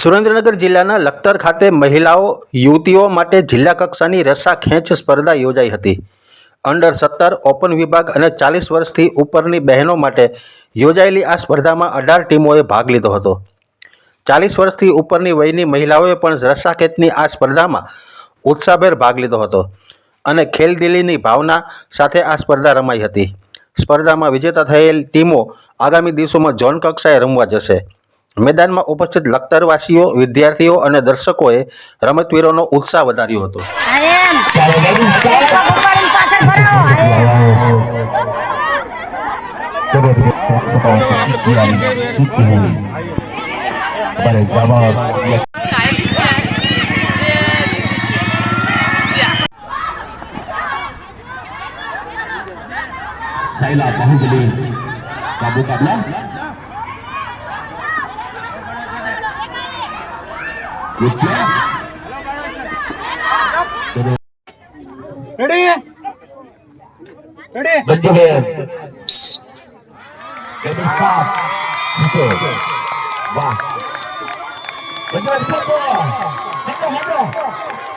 સુરેન્દ્રનગર જિલ્લાના લખતર ખાતે મહિલાઓ, યુવતીઓ માટે જિલ્લા કક્ષાની રસા ખેંચ સ્પર્ધા યોજાઈ હતી. અંડર સત્તર, ઓપન વિભાગ અને ચાલીસ વર્ષથી ઉપરની બહેનો માટે યોજાયેલી આ સ્પર્ધામાં અઢાર ટીમોએ ભાગ લીધો હતો. ચાલીસ વર્ષથી ઉપરની વયની મહિલાઓએ પણ રસાખેંચની આ સ્પર્ધામાં ઉત્સાહભેર ભાગ લીધો હતો અને ખેલદિલીની ભાવના સાથે આ સ્પર્ધા રમાઈ હતી. સ્પર્ધામાં વિજેતા થયેલ ટીમો આગામી દિવસોમાં ઝોન કક્ષાએ રમવા જશે. મેદાનમાં ઉપસ્થિત લખતરવાસીઓ વિદ્યાર્થીઓ અને દર્શકોએ રમતવીરોનો ઉત્સાહ વધાર્યો હતો. આયમ ચાલો કાબુ start Ready? Ready? Let's go ahead. Let's go.